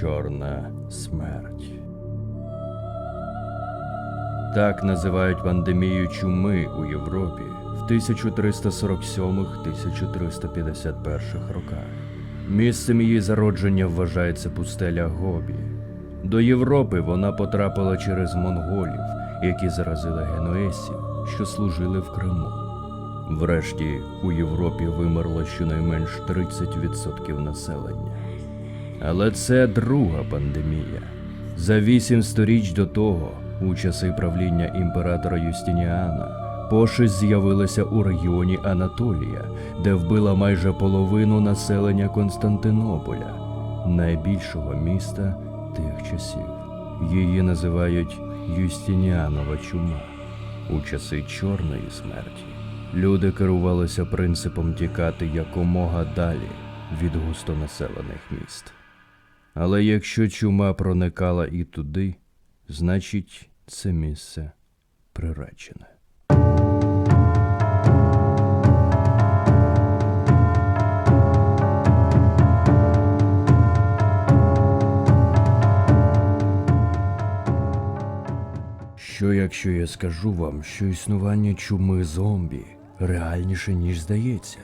Чорна смерть. Так називають пандемію чуми у Європі в 1347-1351 роках. Місцем її зародження вважається пустеля Гобі. До Європи вона потрапила через монголів, які заразили генуесів, що служили в Криму. Врешті у Європі вимерло щонайменш 30% населення. Але це друга пандемія. За вісім сторіч до того, у часи правління імператора Юстиніана, пошесть з'явилася у регіоні Анатолія, де вбила майже половину населення Константинополя, найбільшого міста тих часів. Її називають Юстиніанова чума. У часи чорної смерті люди керувалися принципом тікати якомога далі від густонаселених міст. Але якщо чума проникала і туди, значить це місце приречене. Що якщо я скажу вам, що існування чуми зомбі реальніше, ніж здається?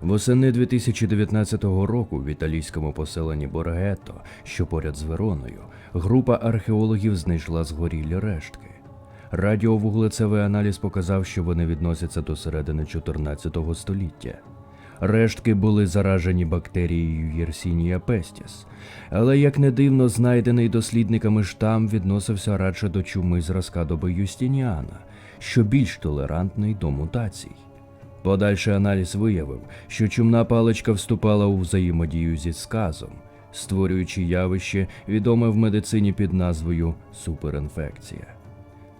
Восени 2019 року в італійському поселенні Боргето, що поряд з Вероною, група археологів знайшла згорілі рештки. Радіовуглецевий аналіз показав, що вони відносяться до середини 14 століття. Рештки були заражені бактерією Yersinia pestis, але, як не дивно, знайдений дослідниками штам відносився радше до чуми зразка доби Юстініана, що більш толерантний до мутацій. Подальший аналіз виявив, що чумна паличка вступала у взаємодію зі сказом, створюючи явище, відоме в медицині під назвою суперінфекція.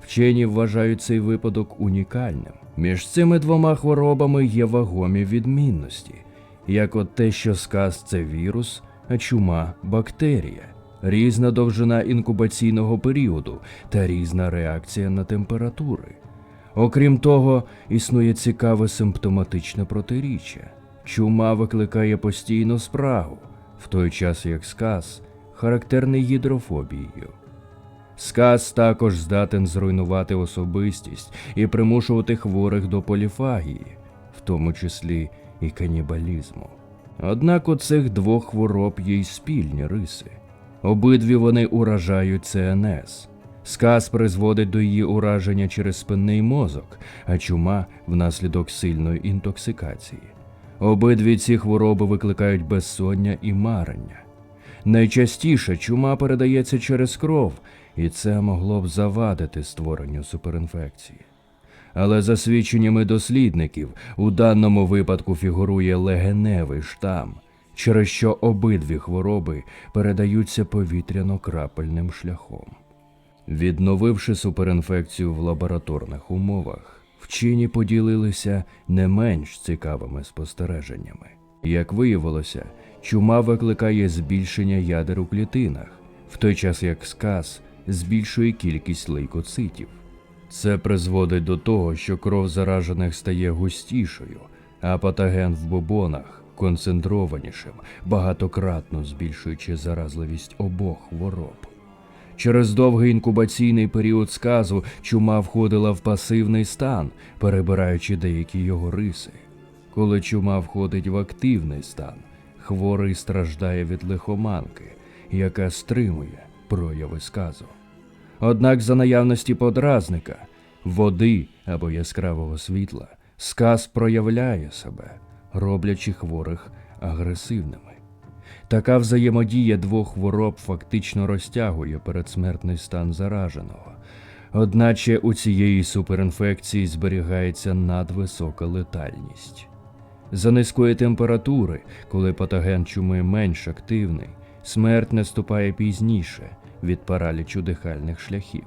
Вчені вважають цей випадок унікальним. Між цими двома хворобами є вагомі відмінності, як от те, що сказ це вірус, а чума бактерія, різна довжина інкубаційного періоду та різна реакція на температури. Окрім того, існує цікаве симптоматичне протиріччя. Чума викликає постійну спрагу, в той час як сказ характерний гідрофобією. Сказ також здатен зруйнувати особистість і примушувати хворих до поліфагії, в тому числі і канібалізму. Однак у цих двох хвороб є й спільні риси. Обидві вони уражають ЦНС. Сказ призводить до її ураження через спинний мозок, а чума внаслідок сильної інтоксикації. Обидві ці хвороби викликають безсоння і марення. Найчастіше чума передається через кров, і це могло б завадити створенню суперінфекції. Але за свідченнями дослідників, у даному випадку фігурує легеневий штам, через що обидві хвороби передаються повітряно-крапельним шляхом. Відновивши суперінфекцію в лабораторних умовах, вчені поділилися не менш цікавими спостереженнями. Як виявилося, чума викликає збільшення ядер у клітинах, в той час як сказ збільшує кількість лейкоцитів. Це призводить до того, що кров заражених стає густішою, а патоген в бубонах концентрованішим, багатократно збільшуючи заразливість обох хвороб. Через довгий інкубаційний період сказу чума входила в пасивний стан, перебираючи деякі його риси. Коли чума входить в активний стан, хворий страждає від лихоманки, яка стримує прояви сказу. Однак за наявності подразника, води або яскравого світла, сказ проявляє себе, роблячи хворих агресивними. Така взаємодія двох хвороб фактично розтягує передсмертний стан зараженого. Одначе у цієї суперінфекції зберігається надвисока летальність. За низької температури, коли патоген чуми менш активний, смерть наступає пізніше від паралічу дихальних шляхів,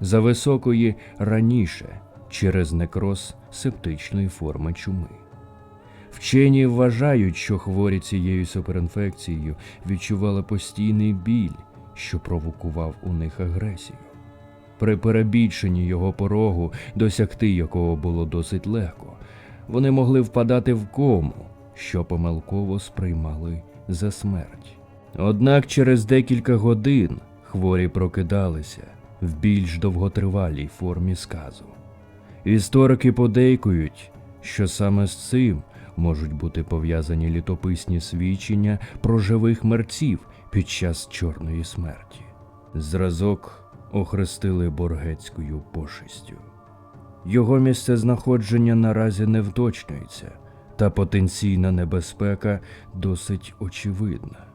за високої раніше через некроз септичної форми чуми. Вчені вважають, що хворі цією суперінфекцією відчували постійний біль, що провокував у них агресію. при перебільшенні його порогу, досягти якого було досить легко, вони могли впадати в кому, що помилково сприймали за смерть. Однак через декілька годин хворі прокидалися в більш довготривалій формі сказу. Історики подейкують, що саме з цим можуть бути пов'язані літописні свідчення про живих мерців під час чорної смерті. Зразок охрестили боргецькою пошестю. Його місцезнаходження наразі не вточнюється, та потенційна небезпека досить очевидна.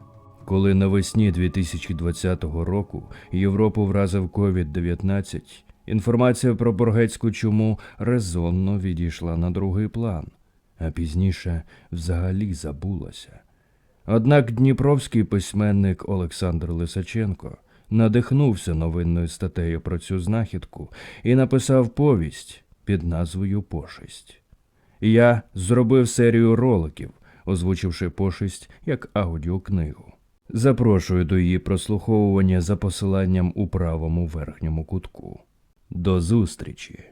Коли навесні 2020 року Європу вразив COVID-19, інформація про боргецьку чуму резонно відійшла на другий план, а пізніше взагалі забулася. Однак дніпровський письменник Олександр Лисаченко надихнувся новинною статтею про цю знахідку і написав повість під назвою Пошесть. Я зробив серію роликів, озвучивши пошесть як аудіокнигу. Запрошую до її прослуховування за посиланням у правому верхньому кутку. До зустрічі!